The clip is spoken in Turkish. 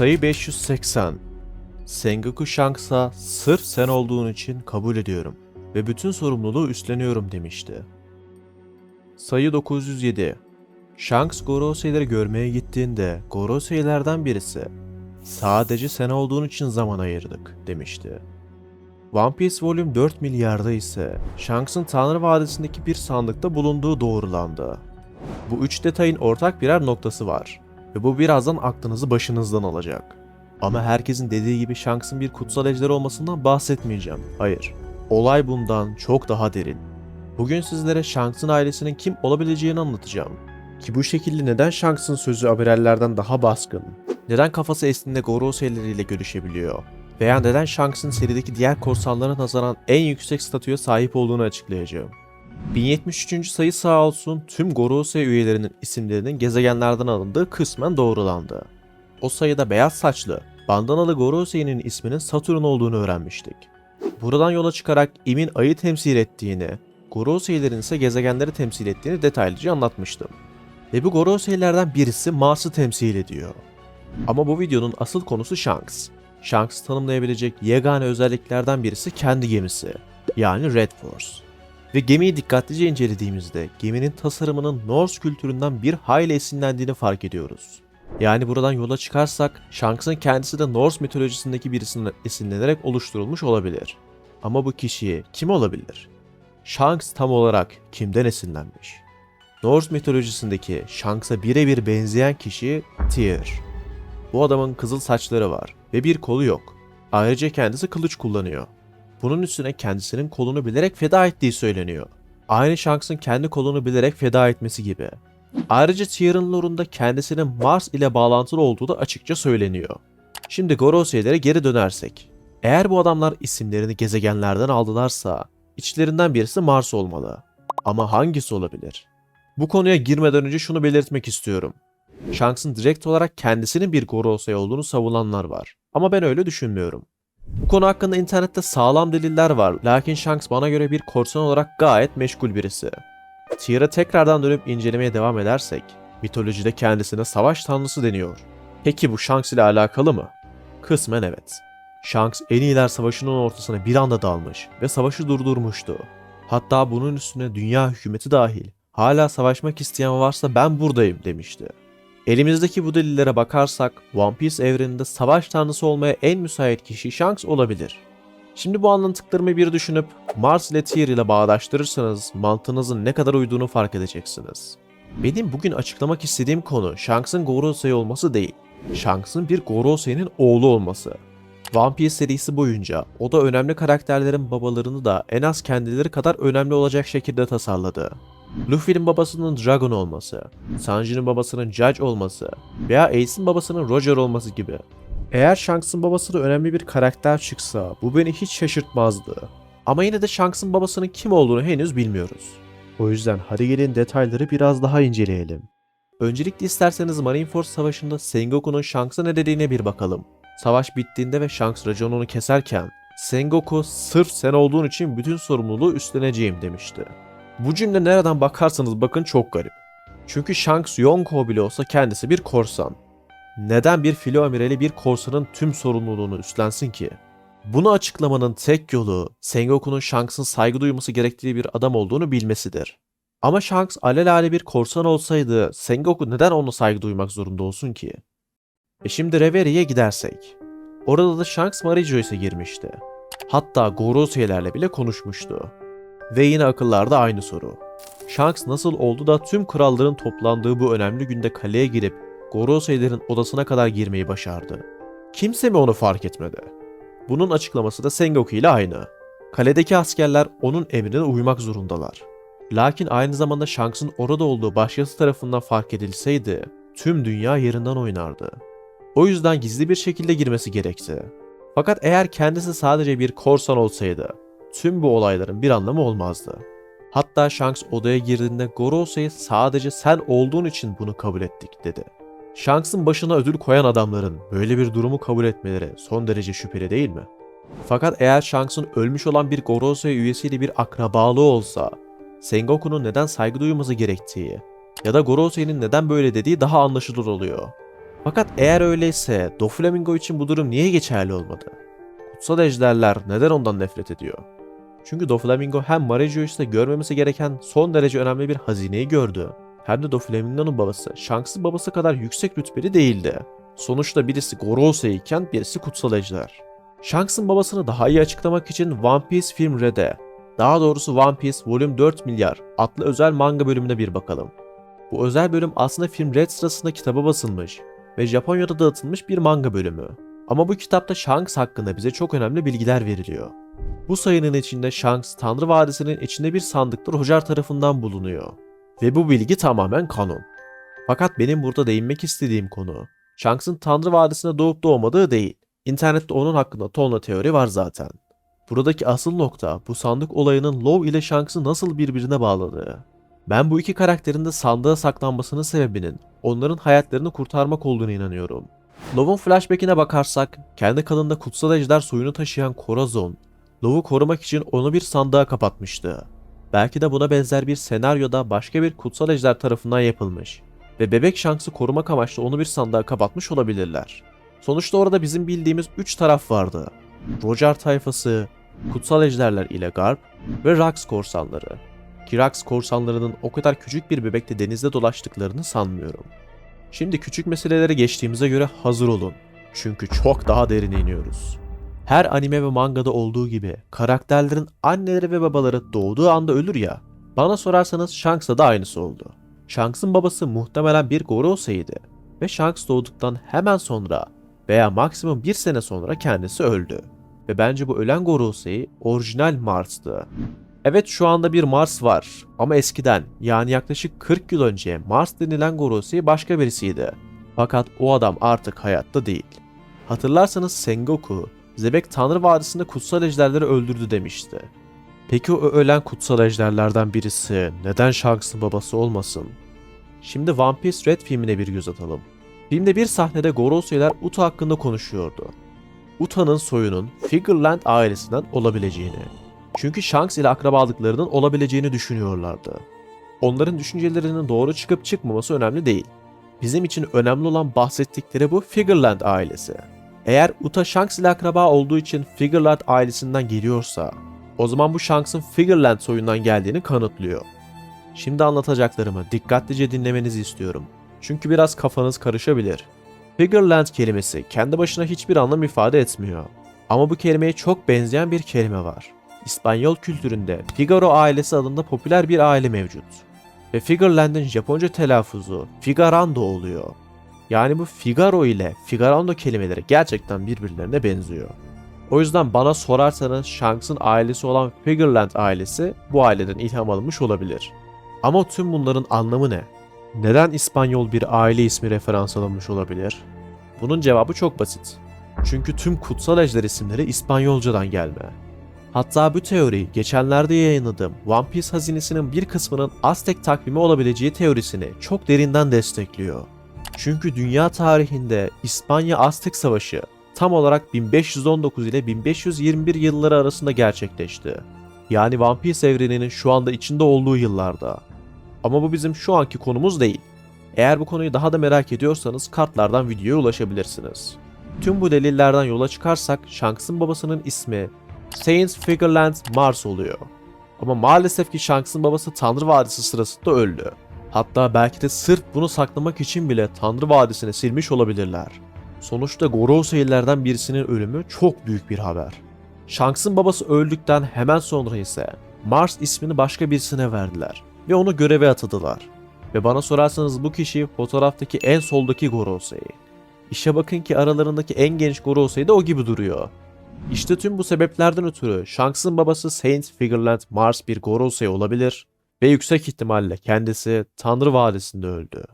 Sayı 580. Sengoku Shanks'a sırf sen olduğun için kabul ediyorum ve bütün sorumluluğu üstleniyorum demişti. Sayı 907. Shanks Gorosei'leri görmeye gittiğinde Gorosei'lerden birisi sadece sen olduğun için zaman ayırdık demişti. One Piece Volume 4 milyarda ise Shanks'ın Tanrı Vadisi'ndeki bir sandıkta bulunduğu doğrulandı. Bu üç detayın ortak birer noktası var ve bu birazdan aklınızı başınızdan alacak. Ama herkesin dediği gibi Shanks'ın bir kutsal ejder olmasından bahsetmeyeceğim. Hayır. Olay bundan çok daha derin. Bugün sizlere Shanks'ın ailesinin kim olabileceğini anlatacağım. Ki bu şekilde neden Shanks'ın sözü haberlerden daha baskın? Neden kafası estiğinde Gorosei'leriyle görüşebiliyor? Veya neden Shanks'ın serideki diğer korsanlara nazaran en yüksek statüye sahip olduğunu açıklayacağım. 1073. sayı sağ olsun tüm Gorosei üyelerinin isimlerinin gezegenlerden alındığı kısmen doğrulandı. O sayıda beyaz saçlı, bandanalı Gorosei'nin isminin Satürn olduğunu öğrenmiştik. Buradan yola çıkarak Im'in ayı temsil ettiğini, Gorosei'lerin ise gezegenleri temsil ettiğini detaylıca anlatmıştım. Ve bu Gorosei'lerden birisi Mars'ı temsil ediyor. Ama bu videonun asıl konusu Shanks. Shanks'ı tanımlayabilecek yegane özelliklerden birisi kendi gemisi, yani Red Force. Ve gemiyi dikkatlice incelediğimizde geminin tasarımının Norse kültüründen bir hayli esinlendiğini fark ediyoruz. Yani buradan yola çıkarsak Shanks'ın kendisi de Norse mitolojisindeki birisinden esinlenerek oluşturulmuş olabilir. Ama bu kişi kim olabilir? Shanks tam olarak kimden esinlenmiş? Norse mitolojisindeki Shanks'a birebir benzeyen kişi Tyr. Bu adamın kızıl saçları var ve bir kolu yok. Ayrıca kendisi kılıç kullanıyor. Bunun üstüne kendisinin kolunu bilerek feda ettiği söyleniyor. Aynı Shanks'ın kendi kolunu bilerek feda etmesi gibi. Ayrıca Tyr'ın lore'unda kendisinin Mars ile bağlantılı olduğu da açıkça söyleniyor. Şimdi Gorosei'lere geri dönersek. Eğer bu adamlar isimlerini gezegenlerden aldılarsa içlerinden birisi Mars olmalı. Ama hangisi olabilir? Bu konuya girmeden önce şunu belirtmek istiyorum. Shanks'ın direkt olarak kendisinin bir Gorosei olduğunu savunanlar var. Ama ben öyle düşünmüyorum. Bu konu hakkında internette sağlam deliller var. Lakin Shanks bana göre bir korsan olarak gayet meşgul birisi. Tyr'a tekrardan dönüp incelemeye devam edersek, mitolojide kendisine savaş tanrısı deniyor. Peki bu Shanks ile alakalı mı? Kısmen evet. Shanks en iyiler savaşının ortasına bir anda dalmış ve savaşı durdurmuştu. Hatta bunun üstüne dünya hükümeti dahil hala savaşmak isteyen varsa ben buradayım demişti. Elimizdeki bu delillere bakarsak One Piece evreninde savaş tanrısı olmaya en müsait kişi Shanks olabilir. Şimdi bu anlattıklarımı bir düşünüp Mars ile Tyr ile bağdaştırırsanız mantığınızın ne kadar uyduğunu fark edeceksiniz. Benim bugün açıklamak istediğim konu Shanks'ın Gorosei olması değil, Shanks'ın bir Gorosei'nin oğlu olması. One Piece serisi boyunca o da önemli karakterlerin babalarını da en az kendileri kadar önemli olacak şekilde tasarladı. Luffy'nin babasının Dragon olması, Sanji'nin babasının Judge olması veya Ace'in babasının Roger olması gibi. Eğer Shanks'ın babası da önemli bir karakter çıksa bu beni hiç şaşırtmazdı. Ama yine de Shanks'ın babasının kim olduğunu henüz bilmiyoruz. O yüzden hadi gelin detayları biraz daha inceleyelim. Öncelikle isterseniz Marineford Savaşı'nda Sengoku'nun Shanks'a ne dediğine bir bakalım. Savaş bittiğinde ve Shanks racon onu keserken Sengoku sırf sen olduğun için bütün sorumluluğu üstleneceğim demişti. Bu cümle nereden bakarsanız bakın çok garip. Çünkü Shanks Yonko bile olsa kendisi bir korsan. Neden bir filo amirali bir korsanın tüm sorumluluğunu üstlensin ki? Bunu açıklamanın tek yolu Sengoku'nun Shanks'ın saygı duyması gerektiği bir adam olduğunu bilmesidir. Ama Shanks alelade bir korsan olsaydı Sengoku neden ona saygı duymak zorunda olsun ki? E şimdi Reveri'ye gidersek. Orada da Shanks Marijoyce'e girmişti. Hatta Gorosei'lerle bile konuşmuştu. Ve yine akıllarda aynı soru. Shanks nasıl oldu da tüm kralların toplandığı bu önemli günde kaleye girip Gorosei'lerin odasına kadar girmeyi başardı? Kimse mi onu fark etmedi? Bunun açıklaması da Sengoku ile aynı. Kaledeki askerler onun emrine uymak zorundalar. Lakin aynı zamanda Shanks'ın orada olduğu başkası tarafından fark edilseydi tüm dünya yerinden oynardı. O yüzden gizli bir şekilde girmesi gerekti. Fakat eğer kendisi sadece bir korsan olsaydı tüm bu olayların bir anlamı olmazdı. Hatta Shanks odaya girdiğinde Gorosei sadece sen olduğun için bunu kabul ettik dedi. Shanks'ın başına ödül koyan adamların böyle bir durumu kabul etmeleri son derece şüpheli değil mi? Fakat eğer Shanks'ın ölmüş olan bir Gorosei üyesiyle bir akrabalığı olsa, Sengoku'nun neden saygı duyması gerektiği ya da Gorosei'nin neden böyle dediği daha anlaşılır oluyor. Fakat eğer öyleyse Doflamingo için bu durum niye geçerli olmadı? Kutsal ejderler neden ondan nefret ediyor? Çünkü Doflamingo hem Marejois'te görmemesi gereken son derece önemli bir hazineyi gördü. Hem de Doflamingo'nun babası Shanks'ın babası kadar yüksek rütbeli değildi. Sonuçta birisi Gorosei iken birisi kutsal ejder. Shanks'ın babasını daha iyi açıklamak için One Piece Film Red'e, daha doğrusu One Piece Volume 4 Milyar adlı özel manga bölümüne bir bakalım. Bu özel bölüm aslında film Red sırasında kitaba basılmış ve Japonya'da dağıtılmış bir manga bölümü. Ama bu kitapta Shanks hakkında bize çok önemli bilgiler veriliyor. Bu sayının içinde Shanks, Tanrı Vadisi'nin içinde bir sandıkta Roger tarafından bulunuyor. Ve bu bilgi tamamen kanon. Fakat benim burada değinmek istediğim konu, Shanks'ın Tanrı Vadisi'ne doğup doğmadığı değil. İnternette onun hakkında tonla teori var zaten. Buradaki asıl nokta bu sandık olayının Law ile Shanks'ı nasıl birbirine bağladığı. Ben bu iki karakterin de sandığa saklanmasının sebebinin onların hayatlarını kurtarmak olduğunu inanıyorum. Law'un flashback'ine bakarsak, kendi kanında kutsal ejder soyunu taşıyan Corazon, Law'u korumak için onu bir sandığa kapatmıştı. Belki de buna benzer bir senaryoda başka bir kutsal ejder tarafından yapılmış ve bebek Shanks'ı korumak amaçlı onu bir sandığa kapatmış olabilirler. Sonuçta orada bizim bildiğimiz 3 taraf vardı. Roger tayfası, kutsal ejderler ile Garp ve Rax korsanları. Ki Rax korsanlarının o kadar küçük bir bebekte denizde dolaştıklarını sanmıyorum. Şimdi küçük meselelere geçtiğimize göre hazır olun. Çünkü çok daha derine iniyoruz. Her anime ve mangada olduğu gibi karakterlerin anneleri ve babaları doğduğu anda ölür ya. Bana sorarsanız Shanks'da da aynısı oldu. Shanks'ın babası muhtemelen bir Gorosei'ydi ve Shanks doğduktan hemen sonra veya maksimum bir sene sonra kendisi öldü. Ve bence bu ölen Gorosei orijinal Mars'tı. Evet şu anda bir Mars var ama eskiden yani yaklaşık 40 yıl önce Mars denilen Gorosei başka birisiydi. Fakat o adam artık hayatta değil. Hatırlarsanız Sengoku, Zebek Tanrı Vadisi'nde kutsal ejderleri öldürdü demişti. Peki o ölen kutsal ejderlerden birisi neden Shanks'ın babası olmasın? Şimdi One Piece Red filmine bir göz atalım. Filmde bir sahnede Gorosei'ler Uta hakkında konuşuyordu. Uta'nın soyunun Figureland ailesinden olabileceğini. Çünkü Shanks ile akrabalıklarının olabileceğini düşünüyorlardı. Onların düşüncelerinin doğru çıkıp çıkmaması önemli değil. Bizim için önemli olan bahsettikleri bu Figureland ailesi. Eğer Uta Shanks ile akraba olduğu için Figureland ailesinden geliyorsa, o zaman bu Shanks'ın Figureland soyundan geldiğini kanıtlıyor. Şimdi anlatacaklarımı dikkatlice dinlemenizi istiyorum. Çünkü biraz kafanız karışabilir. Figureland kelimesi kendi başına hiçbir anlam ifade etmiyor. Ama bu kelimeye çok benzeyen bir kelime var. İspanyol kültüründe Figaro ailesi adında popüler bir aile mevcut. Ve Figureland'in Japonca telaffuzu Figarando oluyor. Yani bu Figaro ile Figarando kelimeleri gerçekten birbirlerine benziyor. O yüzden bana sorarsanız Shanks'ın ailesi olan Figureland ailesi bu aileden ilham alınmış olabilir. Ama tüm bunların anlamı ne? Neden İspanyol bir aile ismi referans alınmış olabilir? Bunun cevabı çok basit. Çünkü tüm kutsal ejder isimleri İspanyolcadan gelme. Hatta bu teori geçenlerde yayınladığım One Piece hazinesinin bir kısmının Aztek takvimi olabileceği teorisini çok derinden destekliyor. Çünkü dünya tarihinde İspanya-Aztek Savaşı tam olarak 1519 ile 1521 yılları arasında gerçekleşti. Yani One Piece evreninin şu anda içinde olduğu yıllarda. Ama bu bizim şu anki konumuz değil. Eğer bu konuyu daha da merak ediyorsanız kartlardan videoya ulaşabilirsiniz. Tüm bu delillerden yola çıkarsak Shanks'ın babasının ismi Saints Figureland Mars oluyor. Ama maalesef ki Shanks'ın babası Tanrı Vadisi sırasında öldü. Hatta belki de sırf bunu saklamak için bile Tanrı Vadisi'ne silmiş olabilirler. Sonuçta Gorosei'lerden birisinin ölümü çok büyük bir haber. Shanks'ın babası öldükten hemen sonra ise Mars ismini başka birisine verdiler ve onu göreve atadılar. Ve bana sorarsanız bu kişi fotoğraftaki en soldaki Gorosei. İşe bakın ki aralarındaki en genç Gorosei de o gibi duruyor. İşte tüm bu sebeplerden ötürü Shanks'ın babası Saint Figureland Mars bir Gorosei olabilir ve yüksek ihtimalle kendisi Tanrı Vadisi'nde öldü.